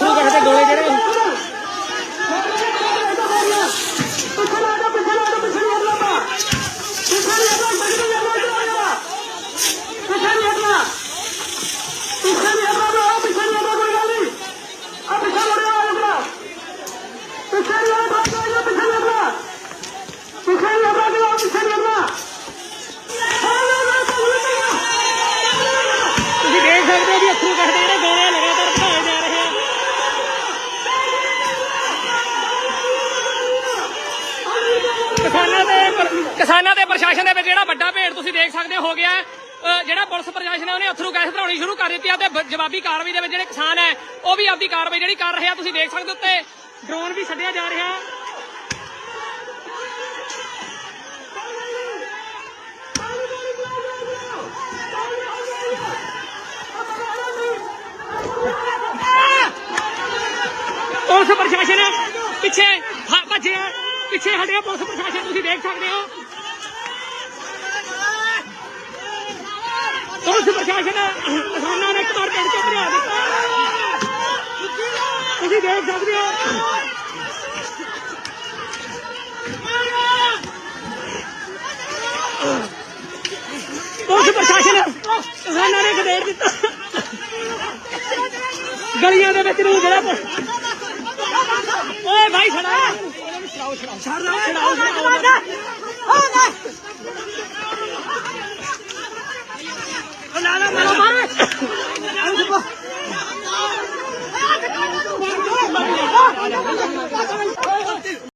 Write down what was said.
खूब ऐसे डोले दे रहे Thank you. ਕਿਸਾਨਾਂ ਦੇ ਪ੍ਰਸ਼ਾਸਨ ਦੇ ਵਿੱਚ ਜਿਹੜਾ ਵੱਡਾ ਭੇੜ ਤੁਸੀਂ ਦੇਖ ਸਕਦੇ ਹੋ ਗਿਆ ਜਿਹੜਾ ਪੁਲਿਸ ਪ੍ਰਸ਼ਾਸਨ ਹੈ, ਉਹਨੇ ਅਥਰੂ ਗੈਸ ਭਰਾਉਣੀ ਸ਼ੁਰੂ ਕਰ ਦਿੱਤੀ ਆ ਤੇ ਜਵਾਬੀ ਕਾਰਵਾਈ ਦੇ ਵਿੱਚ ਜਿਹੜੇ ਕਿਸਾਨ ਹੈ, ਉਹ ਵੀ ਆਪਦੀ ਕਾਰਵਾਈ ਜਿਹੜੀ ਕਰ ਰਹੇ ਆ, ਤੁਸੀਂ ਦੇਖ ਸਕਦੇ ਹੋ ਉੱਤੇ ਡਰੋਨ ਵੀ ਛੱਡਿਆ ਜਾ ਰਿਹਾ। ਪੁਲਿਸ ਪ੍ਰਸ਼ਾਸਨ ਪਿੱਛੇ ਭੱਜਿਆ। ਪਿੱਛੇ ਹਟਿਆ ਪੁਲਿਸ ਪ੍ਰਸ਼ਾਸਨ, ਤੁਸੀਂ ਦੇਖ ਸਕਦੇ ਹੋ। ਪੁਲਿਸ ਪ੍ਰਸ਼ਾਸਨ ਕਿਸਾਨਾਂ ਨੇ ਇੱਕ ਵਾਰ ਪਿੰਡ ਭਜਾ ਦਿੱਤਾ। ਤੁਸੀਂ ਦੇਖ ਸਕਦੇ ਹੋ। ਪੁਲਿਸ ਪ੍ਰਸ਼ਾਸਨ ਕਿਸਾਨਾਂ ਨੇ ਖਦੇੜ ਦਿੱਤਾ। ਗਲੀਆਂ ਦੇ ਵਿੱਚ ਨੂੰ ਜਿਹੜਾ شهرنا